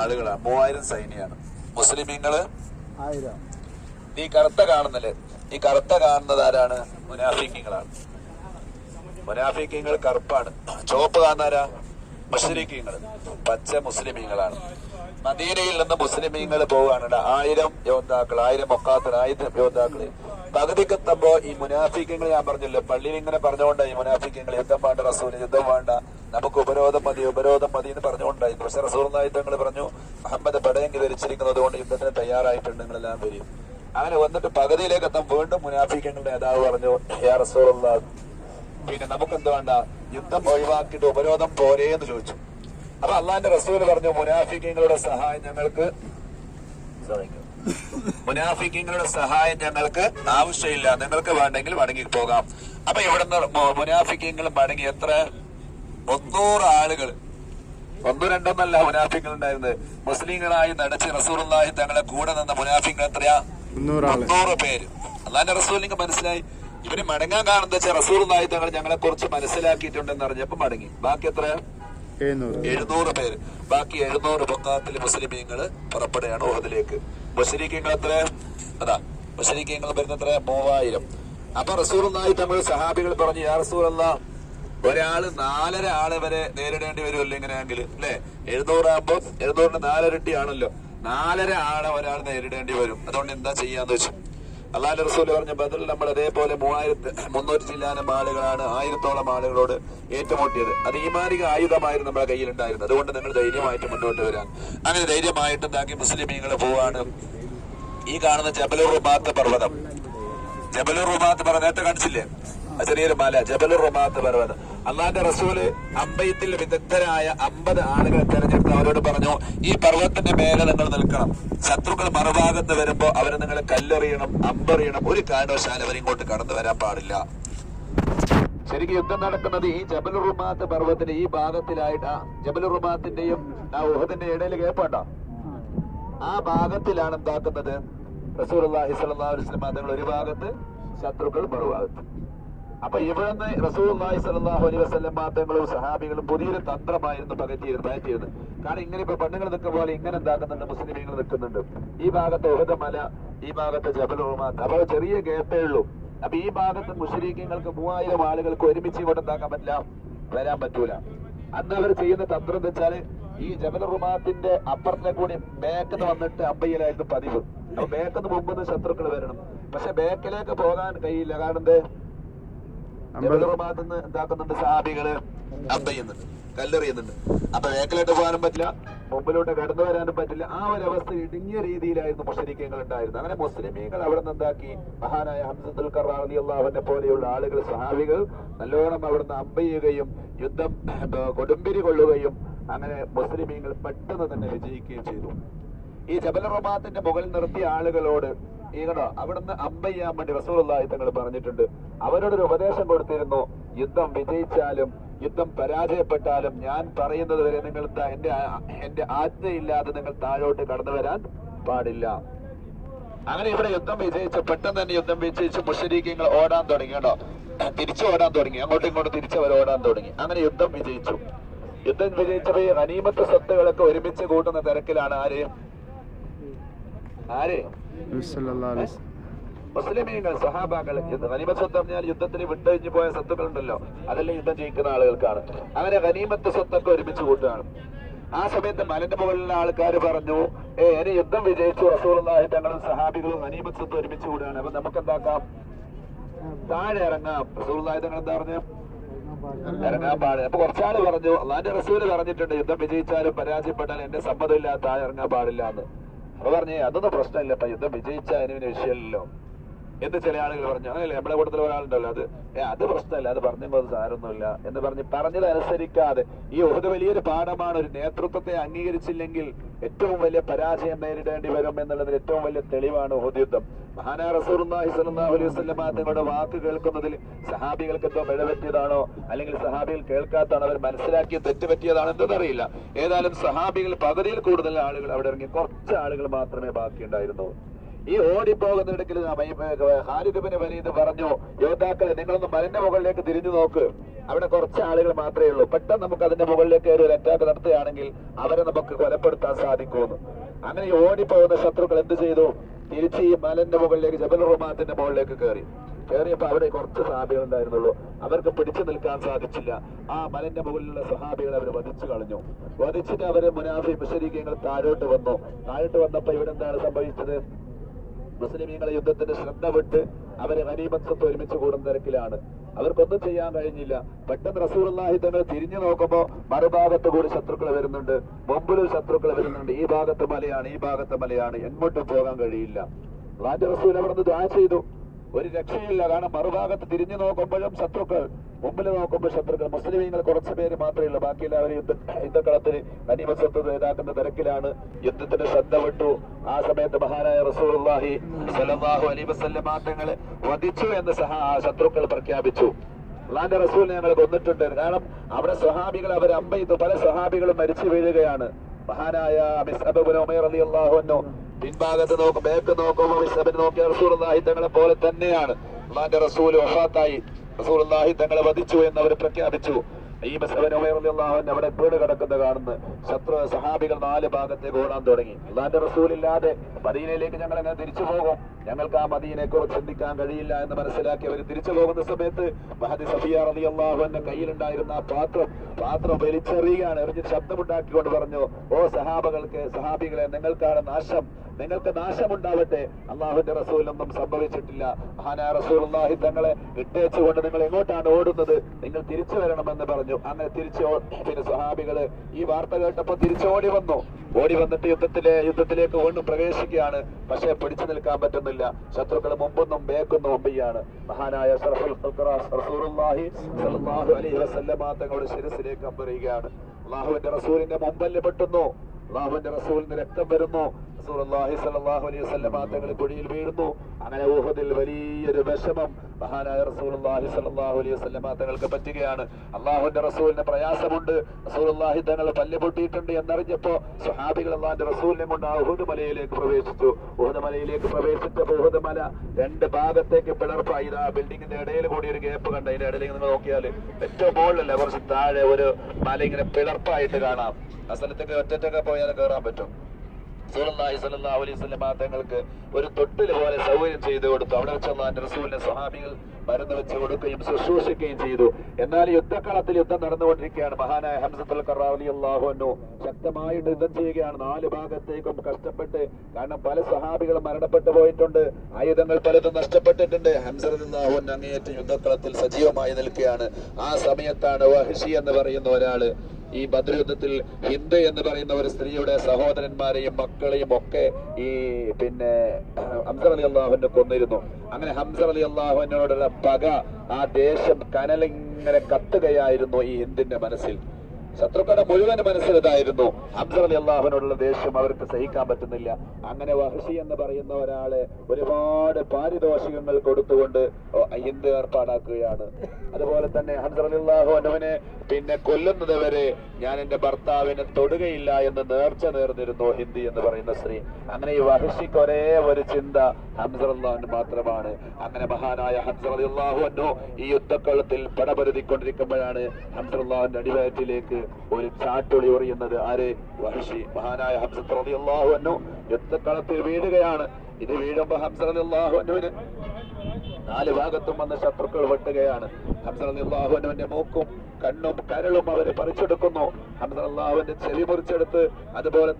ആളുകളാണ് മൂവായിരം സൈന്യമാണ് മുസ്ലിമീങ്ങൾ? നീ ഈ കറുത്ത കാണുന്നില്ലേ? ഈ കറുത്ത കാണുന്നത് ആരാണ്? മുനാഫിക്കങ്ങളാണ്. മുനാഫിക്കങ്ങൾ കറുപ്പാണ്. ചുവപ്പ് കാണുന്നാരാ മുസ്ലിക്കീങ്ങൾ പച്ച മുസ്ലിമീങ്ങളാണ്. മദീനയിൽ നിന്ന് മുസ്ലിമീങ്ങൾ പോവുകയാണ്. ആയിരം യോദ്ധാക്കൾ ആയിരം ഒക്കാത്തർ ആയിരം യോദ്ധാക്കൾ. പകുതിക്കെത്തുമ്പോ ഈ മുനാഫിക്കങ്ങൾ ഞാൻ പറഞ്ഞില്ലേ പള്ളിയിൽ ഇങ്ങനെ പറഞ്ഞുകൊണ്ട് ഈ മുനാഫിക്കങ്ങൾ യുദ്ധം വേണ്ട റസൂൽ യുദ്ധം വേണ്ട നമുക്ക് ഉപരോധം മതി ഉപരോധം മതി എന്ന് പറഞ്ഞുകൊണ്ടായിരുന്നു പക്ഷെ റസൂർ തങ്ങൾ പറഞ്ഞു അഹമ്മദ് പടയെങ്കിൽ ധരിച്ചിരിക്കുന്നത് കൊണ്ട് യുദ്ധത്തിന് തയ്യാറായിട്ടുണ്ട് നിങ്ങളെല്ലാം വരും. അങ്ങനെ വന്നിട്ട് പകുതിയിലേക്ക് എത്താൻ വീണ്ടും മുനാഫിക്കങ്ങളുടെ നേതാവ് പറഞ്ഞു യാ റസൂർ പിന്നെ നമുക്ക് എന്ത് വേണ്ട യുദ്ധം ഒഴിവാക്കിയിട്ട് ഉപരോധം പോരേ എന്ന് ചോദിച്ചു. അപ്പൊ അള്ളാന്റെ റസൂൽ പറഞ്ഞു മുനാഫിക്കങ്ങളുടെ സഹായം ഞങ്ങൾക്ക് മുനാഫിക്കങ്ങളുടെ സഹായം ഞങ്ങൾക്ക് ആവശ്യമില്ല. നിങ്ങൾക്ക് വേണ്ടെങ്കിൽ മടങ്ങി പോകാം. അപ്പൊ ഇവിടുന്ന് മുനാഫിക്കിങ്ങൾ മടങ്ങി എത്ര? ഒന്നൂറ് ആളുകൾ ഒന്നു രണ്ടൊന്നല്ല മുനാഫിക്കൽ ഉണ്ടായിരുന്നത്. മുസ്ലിങ്ങളായി നടച്ച് റസൂറുള്ളാഹി തങ്ങളെ കൂടെ നിന്ന മുനാഫിക്കൽ എത്രയാ? മുന്നൂറ് പേര്. അള്ളാന്റെ റസൂലിന് മനസ്സിലായി? ഇവർ മടങ്ങാൻ കാണുന്ന വെച്ചാൽ റസൂറുള്ളാഹി തങ്ങൾ ഞങ്ങളെ കുറിച്ച് മനസ്സിലാക്കിയിട്ടുണ്ടെന്ന് അറിഞ്ഞപ്പോ മടങ്ങി. ബാക്കി എത്ര? എഴുന്നൂറ്. പേര്. ബാക്കി എഴുന്നൂറ് പൊക്കാത്തിൽ മുസ്ലിമീങ്ങൾ പുറപ്പെടുകയാണ് ഓഹദിലേക്ക്. മുസ്ലിക്കങ്ങൾ എത്ര അതാ ബസരിക്കങ്ങൾ വരുന്ന എത്ര മൂവായിരം. അപ്പൊ റസൂറുള്ളാഹി തമിഴ് സഹാബികൾ പറഞ്ഞു യാ അല്ല ഒരാൾ നാലര ആൾ വരെ നേരിടേണ്ടി വരുമല്ലോ ഇങ്ങനെയാണെങ്കിൽ അല്ലെ? എഴുന്നൂറാകുമ്പോ എഴുന്നൂറിന് നാലരട്ടി ആണല്ലോ നാലര ആളെ ഒരാൾ നേരിടേണ്ടി വരും. അതുകൊണ്ട് എന്താ ചെയ്യാന്ന് വെച്ചു? അള്ളാഹു റസൂൽ പറഞ്ഞ ബദൽ നമ്മൾ അതേപോലെ മൂവായിരത്തി മുന്നൂറ്റി ചില്ലാനം ആളുകളാണ് ആയിരത്തോളം ആളുകളോട് ഏറ്റുമുട്ടിയത്. അത് ഈമാനിക ആയുധമായിരുന്നു നമ്മുടെ കയ്യിലുണ്ടായിരുന്നത്. അതുകൊണ്ട് നിങ്ങൾ ധൈര്യമായിട്ട് മുന്നോട്ട് വരാൻ. അങ്ങനെ ധൈര്യമായിട്ട് എന്താക്കി മുസ്ലിമീങ്ങൾ പോവാണ്. ഈ കാണുന്ന ജബലൂർ റുബാത്ത് പർവതം. ജബലൂർ റുബാത്ത് പർവതം നേരത്തെ കാണിച്ചില്ലേ ആ ചെറിയൊരു മല ജബലുർ റുബാത്ത് പർവതം അള്ളാന്റെ റസൂൽ അമ്പയത്തിൽ വിദഗ്ധരായ അമ്പത് ആളുകളെ തെരഞ്ഞെടുത്ത് അവരോട് പറഞ്ഞു ഈ പർവതത്തിന്റെ മേലെ നിങ്ങൾ നിൽക്കണം. ശത്രുക്കൾ മറുഭാഗത്ത് വരുമ്പോ അവരെ നിങ്ങൾ കല്ലെറിയണം അമ്പറിയണം. ഒരു കാരണവശാലും അവരിങ്ങോട്ട് കടന്നു വരാൻ പാടില്ല. ശരിക്കും യുദ്ധം നടക്കുന്നത് ഈ ജബലുറുമാത്ത് പർവത്തിന്റെ ഈ ഭാഗത്തിലായിട്ട്. ആ ജബൽ റുമാത്തിന്റെയും ആ ഊഹത്തിന്റെ ഇടയിൽ കേപ്പണ്ട ആ ഭാഗത്തിലാണ് എന്താക്കുന്നത്? റസൂർ സ്വലാസ്ലം തങ്ങൾ ഒരു ഭാഗത്ത് ശത്രുക്കൾ മറുഭാഗത്ത്. അപ്പൊ ഇവിടുന്ന് റസൂലി സലാഹു അലൈ വസ്ലം മാത്രങ്ങളും സഹാബികളും പുതിയൊരു തന്ത്രമായിരുന്നു പകറ്റിയത് പകറ്റിയത്. കാരണം ഇങ്ങനെ ഇപ്പൊ പെണ്ണുങ്ങൾ നിൽക്കുന്ന പോലെ ഇങ്ങനെ എന്താക്കുന്നുണ്ട് മുസ്ലിമീങ്ങൾ നിൽക്കുന്നുണ്ട്. ഈ ഭാഗത്ത് ഉഹദ മല ഈ ഭാഗത്ത് ജബലോമ അപ്പൊ ചെറിയ ഗേപ്പേ ഉള്ളൂ. അപ്പൊ ഈ ഭാഗത്ത് മുസ്ലിങ്ങൾക്ക് മൂവായിരം ആളുകൾക്ക് ഒരുമിച്ച് ഇവിടെ എന്താക്കാൻ പറ്റില്ല? വരാൻ പറ്റൂല. അന്ന് അവർ ചെയ്യുന്ന തന്ത്രം എന്ന് വെച്ചാൽ ഈ ജബൽ റുമാത്തിന്റെ അപ്പുറത്തെ കൂടി ബേക്കെന്ന് വന്നിട്ട് അമ്പയിലായിരുന്നു പതിവ്. അപ്പൊ ബേക്കെന്ന് മുമ്പ് ശത്രുക്കൾ വരണം. പക്ഷെ ബേക്കിലേക്ക് പോകാൻ കഴിയില്ല. കാരണം എന്തേ ജബൽ റുമാത്ത് നിന്ന് എന്താക്കുന്നുണ്ട് സഹാബികൾ? അമ്പയ്യുന്നുണ്ട് കല്ലെറിയുന്നുണ്ട്. അപ്പൊ ബേക്കിലോട്ട് പോകാനും പറ്റില്ല. മുമ്പിലോട്ട് കടന്നു വരാനും പറ്റില്ല. ആ ഒരു അവസ്ഥ ഇടുങ്ങിയ രീതിയിലായിരുന്നു മുസ്ലിക്കങ്ങൾ ഉണ്ടായിരുന്നത്. അങ്ങനെ മുസ്ലിമീങ്ങൾ അവിടെ നിന്ന് എന്താക്കി? മഹാനായ ഹംസത്തുൽ കറാദി അള്ളാഹുവിനെ പോലെയുള്ള ആളുകൾ സഹാബികൾ നല്ലോണം അവിടുന്ന് അമ്പയ്യുകയും യുദ്ധം കൊടുമ്പിരി കൊള്ളുകയും അങ്ങനെ മുസ്ലിമീങ്ങൾ പെട്ടെന്ന് തന്നെ വിജയിക്കുകയും ചെയ്തു. ഈ ജബൽ റബാത്തിന്റെ മുകളിൽ നിർത്തിയ ആളുകളോട് ഈകടോ അവിടുന്ന് അമ്പയ്യാൻ വേണ്ടി റസൂലുള്ളാഹി തങ്ങൾ പറഞ്ഞിട്ടുണ്ട്. അവരോടൊരു ഉപദേശം കൊടുത്തിരുന്നു. യുദ്ധം വിജയിച്ചാലും യുദ്ധം പരാജയപ്പെട്ടാലും ഞാൻ പറയുന്നത് വരെ നിങ്ങൾ എന്റെ എന്റെ ആജ്ഞയില്ലാതെ നിങ്ങൾ താഴോട്ട് കടന്നു വരാൻ പാടില്ല. അങ്ങനെ ഇവിടെ യുദ്ധം വിജയിച്ച് പെട്ടെന്ന് തന്നെ യുദ്ധം വിജയിച്ച് മുഷരീഖ്യങ്ങൾ ഓടാൻ തുടങ്ങി കേട്ടോ. തിരിച്ചു ഓടാൻ തുടങ്ങി. അങ്ങോട്ടും ഇങ്ങോട്ടും തിരിച്ചവർ ഓടാൻ തുടങ്ങി. അങ്ങനെ യുദ്ധം വിജയിച്ചു. യുദ്ധം വിജയിച്ചപ്പോ ഈ അനീമത്ത് സ്വത്തുകളൊക്കെ ഒരുമിച്ച് കൂട്ടുന്ന തിരക്കിലാണ് ആര്? ആര്? മുസ്ലിമീങ്ങൾ സഹാബാക്കൾ ഗനീമത്ത് സ്വത്ത് പറഞ്ഞാൽ യുദ്ധത്തിന് വിട്ടഴിഞ്ഞു പോയ സ്വത്തുക്കൾ ഉണ്ടല്ലോ അതെല്ലാം യുദ്ധം ജയിക്കുന്ന ആളുകൾക്കാണ്. അങ്ങനെ ഗനീമത്ത് സ്വത്തൊക്കെ ഒരുമിച്ച് കൂട്ടുകയാണ്. ആ സമയത്ത് മലന്റെ മുകളിലുള്ള ആൾക്കാർ പറഞ്ഞു ഏ ഇനി യുദ്ധം വിജയിച്ചു. റസൂലുള്ളാഹി തങ്ങളും സഹാബികളും ഗനീമത്ത് സ്വത്ത് ഒരുമിച്ച് കൂടുകയാണ്. അപ്പൊ നമുക്ക് എന്താക്കാം? താഴെ ഇറങ്ങാം. റസൂലുള്ളാഹി തങ്ങൾ എന്താ പറഞ്ഞു? ഇറങ്ങാൻ പാടില്ല. അപ്പൊ കുറച്ചാൾ പറഞ്ഞു അള്ളാന്റെ റസൂൽ പറഞ്ഞിട്ടുണ്ട് യുദ്ധം വിജയിച്ചാലും പരാജയപ്പെട്ടാലും എന്റെ സമ്മതമില്ലാത്ത താഴെ ഇറങ്ങാൻ പാടില്ല എന്ന്. അപ്പൊ പറഞ്ഞേ അതൊന്നും പ്രശ്നമില്ല അപ്പൊ യുദ്ധം വിജയിച്ച അതിന് പിന്നെ വിഷയമില്ലല്ലോ എന്ന് ചില ആളുകൾ പറഞ്ഞു അങ്ങനെ നമ്മുടെ കൂട്ടത്തിൽ ഒരാളുണ്ടല്ലോ അത് അത് പ്രശ്നമല്ല അത് പറഞ്ഞപ്പോൾ അത് സാരമൊന്നുമില്ല എന്ന് പറഞ്ഞ് പറഞ്ഞത് അനുസരിക്കാതെ ഈ ഒരു വലിയൊരു പാഠമാണ് ഒരു നേതൃത്വത്തെ അംഗീകരിച്ചില്ലെങ്കിൽ ഏറ്റവും വലിയ പരാജയം നേരിടേണ്ടി വരും എന്നുള്ളതിന് ഏറ്റവും വലിയ തെളിവാണ് ഒഹുദ് യുദ്ധം. മഹാനാ റസൂലുള്ളാഹി സ്വല്ലല്ലാഹു അലൈഹി തങ്ങളുടെ വാക്ക് കേൾക്കുന്നതിൽ സഹാബികൾക്ക് എന്തോ പിഴപറ്റിയതാണോ അല്ലെങ്കിൽ സഹാബികൾ കേൾക്കാത്തതാണോ? അവർ മനസ്സിലാക്കിയ തെറ്റ് പറ്റിയതാണോ എന്തെന്നറിയില്ല ഏതായാലും സഹാബികൾ പകുതിയിൽ കൂടുതൽ ആളുകൾ അവിടെ ഇറങ്ങി കുറച്ച് ആളുകൾ മാത്രമേ ബാക്കിയുണ്ടായിരുന്നുള്ളൂ ഈ ഓടിപ്പോകുന്നിടയ്ക്കിൽ ഹാരിദബിന് വലീത് പറഞ്ഞു യോദ്ധാക്കളെ നിങ്ങളൊന്ന് മലന്റെ മുകളിലേക്ക് തിരിഞ്ഞു നോക്ക്. അവിടെ കുറച്ച് ആളുകൾ മാത്രമേ ഉള്ളൂ. പെട്ടെന്ന് നമുക്ക് അതിന്റെ മുകളിലേക്ക് ഒരു അറ്റാക്ക് നടത്തുകയാണെങ്കിൽ അവരെ നമുക്ക് കൊലപ്പെടുത്താൻ സാധിക്കുമെന്ന്. അങ്ങനെ ഓടിപ്പോകുന്ന ശത്രുക്കൾ എന്ത് ചെയ്തു? തിരിച്ച് ഈ മലന്റെ മുകളിലേക്ക് ജബൽ റുമാത്തിന്റെ മുകളിലേക്ക് കയറി കയറിയപ്പോ അവിടെ കുറച്ച് സഹാബികൾ ഉണ്ടായിരുന്നുള്ളൂ. അവർക്ക് പിടിച്ചു നിൽക്കാൻ സാധിച്ചില്ല. ആ മലന്റെ മുകളിലുള്ള സഹാബികൾ അവർ വധിച്ചു കളഞ്ഞു. വധിച്ചിട്ട് അവരെ മുനാഫി മുഷരിക്കങ്ങൾ താഴോട്ട് വന്നു. താഴോട്ട് വന്നപ്പോ ഇവിടെ എന്താണ് സംഭവിച്ചത്? മുസ്ലിമീങ്ങളെ യുദ്ധത്തിന്റെ ശ്രദ്ധ വിട്ട് അവരെ ഗനീമത്വത്ത് ഒരുമിച്ച് കൂടുന്ന തിരക്കിലാണ്. അവർക്കൊന്നും ചെയ്യാൻ കഴിഞ്ഞില്ല. പെട്ടെന്ന് റസൂർല്ലാഹി തങ്ങൾ തിരിഞ്ഞു നോക്കുമ്പോ മറുഭാഗത്ത് കൂടി ശത്രുക്കൾ വരുന്നുണ്ട്. മുമ്പിലും ശത്രുക്കൾ വരുന്നുണ്ട്. ഈ ഭാഗത്ത് മലയാണ് ഈ ഭാഗത്ത് മലയാണ്. എങ്ങോട്ടും പോകാൻ കഴിയില്ല. റാജ റസൂൽ അവിടെ നിന്ന് ദാ ചെയ്തു. ഒരു രക്ഷയില്ല. കാരണം മറുഭാഗത്ത് തിരിഞ്ഞു നോക്കുമ്പോഴും ശത്രുക്കൾ. മുമ്പിൽ നോക്കുമ്പോൾ ശത്രുക്കൾ. മുസ്ലിമീങ്ങൾ കുറച്ചു പേര് മാത്രമേ ഉള്ളൂ. ബാക്കി എല്ലാവരും യുദ്ധ യുദ്ധക്കളത്തിൽ അനിമസത്വ നേതാക്കുന്ന തിരക്കിലാണ്. യുദ്ധത്തിന് ശ്രദ്ധ വിട്ടു. ആ സമയത്ത് മഹാനായ റസൂലുള്ളാഹി സ്വല്ലല്ലാഹു അലൈഹി മാറ്റങ്ങൾ വധിച്ചു എന്ന് സഹ ശത്രുക്കൾ പ്രഖ്യാപിച്ചു. അള്ളാന്റെ റസൂലിനെ ഞങ്ങൾ കൊന്നിട്ടുണ്ട്. കാരണം അവിടെ സ്വഹാബികൾ അവർ അമ്പ പല സ്വഹാബികളും മരിച്ചു വീഴുകയാണ്. മഹാനായ അബിസ് ഇബ്നു ഉമൈർ റളിയല്ലാഹു അൻഹു പിൻഭാഗത്ത് നോക്കും ബാക്ക് മിസ്അബിനെ നോക്കിയ റസൂലുള്ളാഹി തങ്ങളെ പോലെ തന്നെയാണ്. അള്ളാന്റെ റസൂൽ വഫാത്തായി. റസൂലുള്ളാഹി തങ്ങളെ വധിച്ചു എന്ന് അവർ പ്രഖ്യാപിച്ചു. അവിടെ വീട് കിടക്കുന്ന കാണുന്നു. ശത്രു സഹാബികൾ നാല് ഭാഗത്തേക്ക് ഓടാൻ തുടങ്ങി. അള്ളാന്റെ റസൂലില്ലാതെ മദീനയിലേക്ക് ഞങ്ങൾ എങ്ങനെ തിരിച്ചു പോകും? ഞങ്ങൾക്ക് ആ മദീനെ കുറിച്ച് ചിന്തിക്കാൻ കഴിയില്ല എന്ന് മനസ്സിലാക്കി അവർ തിരിച്ചു പോകുന്ന സമയത്ത് മഹദി സഫിയ റലി അള്ളാഹുവിന്റെ കയ്യിലുണ്ടായിരുന്ന ആ പാത്രം പാത്രം വലിച്ചെറിയുകയാണ്. എറിഞ്ഞ് ശബ്ദമുണ്ടാക്കിക്കൊണ്ട് പറഞ്ഞു ഓ സഹാബകൾക്ക് സഹാബികളെ നിങ്ങൾക്കാണ് നാശം. നിങ്ങൾക്ക് നാശമുണ്ടാവട്ടെ. അള്ളാഹുന്റെ റസൂലൊന്നും സംഭവിച്ചിട്ടില്ല. മഹാനായ റസൂൽ അള്ളാഹി തങ്ങളെ ഇട്ടേച്ചുകൊണ്ട് നിങ്ങൾ എങ്ങോട്ടാണ് ഓടുന്നത്? നിങ്ങൾ തിരിച്ചു വരണമെന്ന് പറഞ്ഞു. അങ്ങനെ തിരിച്ചു പിന്നെ സഹാബികൾ ഈ വാർത്ത കേട്ടപ്പോ തിരിച്ചോടി വന്നു. ഓടി വന്നിട്ട് യുദ്ധത്തിലെ യുദ്ധത്തിലേക്ക് വീണ്ടും പ്രവേശിക്കുകയാണ്. പക്ഷെ പിടിച്ചു നിൽക്കാൻ പറ്റുന്നില്ല. ശത്രുക്കൾ മുമ്പൊന്നും ബേക്കൊന്നും ഒമ്പയാണ്. മഹാനായ തങ്ങളുടെ ശിരസിലേക്ക് അമ്പറിയുകയാണ് അള്ളാഹുവിന്റെ റസൂലിന്റെ മുമ്പല്ല് പെട്ടുന്നു. അള്ളാഹുവിന്റെ റസൂലിന്റെ രക്തം വരുന്നു. അലൈഹി തങ്ങൾ കുഴിയിൽ വീഴുന്നു. അങ്ങനെ ഊഹദിൽ വലിയൊരു വിഷമം മഹാനായ റസൂലുള്ളാഹി സലാഹു അലൈഹി വസല്ലമ തങ്ങൾക്ക് പറ്റുകയാണ്. അള്ളാഹുന്റെ റസൂലിന് പ്രയാസമുണ്ട്. റസൂലുള്ളാഹി തങ്ങൾ പല്ല് പൊട്ടിയിട്ടുണ്ട് എന്നറിഞ്ഞപ്പോ സ്വഹാബികൾ അള്ളാഹിന്റെ റസൂലിനെ കൊണ്ട് ആ മലയിലേക്ക് പ്രവേശിച്ചു. ഉഹുദ് മലയിലേക്ക് പ്രവേശിച്ചപ്പോ ഉഹുദ് മല രണ്ട് ഭാഗത്തേക്ക് പിളർപ്പായി. ആ ബിൽഡിങ്ങിന്റെ ഇടയിൽ കൂടി ഒരു ഗ്യാപ്പ് കണ്ട അതിന്റെ ഇടയിലേക്ക് നിങ്ങൾ നോക്കിയാൽ ഏറ്റവും മുകളിലല്ല? കുറച്ച് താഴെ ഒരു മല ഇങ്ങനെ പിളർപ്പായിട്ട് കാണാം. ആ സ്ഥലത്തേക്ക് ഒറ്ററ്റൊക്കെ പോയാൽ കയറാൻ പറ്റും. തങ്ങൾക്ക് ഒരു തൊട്ടിൽ പോലെ സൗകര്യം ചെയ്തു കൊടുത്തു. അവിടെ വെച്ച് റസൂലിന്റെ സ്വഹാബികൾ മരുന്ന് വെച്ച് കൊടുക്കുകയും ശുശ്രൂഷിക്കുകയും ചെയ്തു. എന്നാൽ യുദ്ധക്കളത്തിൽ യുദ്ധം നടന്നുകൊണ്ടിരിക്കുകയാണ്. മഹാനായ ഹംസത്തുൽ കറാവലി അൻഹു ശക്തമായിട്ട് യുദ്ധം ചെയ്യുകയാണ്. നാല് ഭാഗത്തേക്കും കഷ്ടപ്പെട്ട് കാരണം പല സഹാബികളും മരണപ്പെട്ടു പോയിട്ടുണ്ട്. ആയുധങ്ങൾ പലതും നഷ്ടപ്പെട്ടിട്ടുണ്ട്. ഹംസറുല്ലാഹു അൻഹു അങ്ങേയറ്റം യുദ്ധക്കളത്തിൽ സജീവമായി നിൽക്കുകയാണ്. ആ സമയത്താണ് വഹിഷി എന്ന് പറയുന്ന ഒരാൾ ഈ യുദ്ധത്തിൽ ഹിന്ദു എന്ന് പറയുന്ന ഒരു സ്ത്രീയുടെ സഹോദരന്മാരെയും മക്കളെയും ഒക്കെ ഈ പിന്നെ ഹംസർ അലി അള്ളാഹുവിനെ കൊന്നിരുന്നു. അങ്ങനെ ഹംസർ അലി അള്ളാഹുവിനോടുള്ള പക ആ ദേശം കനലിങ്ങനെ കത്തുകയായിരുന്നു ഈ ഹിന്ദിന്റെ മനസ്സിൽ. ശത്രുക്കളുടെ മുഴുവൻ മനസ്സിലതായിരുന്നു ഹംസർ അലി അള്ളാഹുവിനോടുള്ള ദേഷ്യം അവർക്ക് സഹിക്കാൻ പറ്റുന്നില്ല. അങ്ങനെ വഹഷി എന്ന് പറയുന്ന ഒരാളെ ഒരുപാട് പാരിതോഷികങ്ങൾ കൊടുത്തുകൊണ്ട് ഹിന്ദ് ഏർപ്പാടാക്കുകയാണ്. അതുപോലെ തന്നെ അള്ളാഹു അനുവിനെ പിന്നെ കൊല്ലുന്നത് വരെ ഞാൻ എന്റെ ഭർത്താവിനെ തൊടുകയില്ല എന്ന് നേർച്ച നേർന്നിരുന്നു ഹിന്ദി എന്ന് പറയുന്ന സ്ത്രീ. അങ്ങനെ ഈ വഹഷിക്ക് ഒരേ ഒരു ചിന്ത അള്ളാഹുന് മാത്രമാണ്. അങ്ങനെ മഹാനായ അലി അള്ളാഹു ഈ യുദ്ധക്കളത്തിൽ പടപരുതിക്കൊണ്ടിരിക്കുമ്പോഴാണ് അള്ളാഹുന്റെ അടിവയറ്റിലേക്ക് ഒരു ചാട്ടൊളി എറിയുന്നത് ആര്? വഹഷി. മഹാനായ ഹംസത്തറിയാഹു എന്നു അന്നു യുദ്ധക്കളത്തിൽ വീഴുകയാണ്. ഇത് വീഴുമ്പോ അലി അള്ളാഹു നാല് ഭാഗത്തും വന്ന ശത്രുക്കൾ വെട്ടുകയാണ്. ഹംസർ അള്ളാഹുവിന്റെ മൂക്കും കണ്ണും കരളും അവർ പറിച്ചെടുക്കുന്നു. ഹംസറല്ലാഹുവിന്റെ ചെവി മുറിച്ചെടുത്ത് അതുപോലെ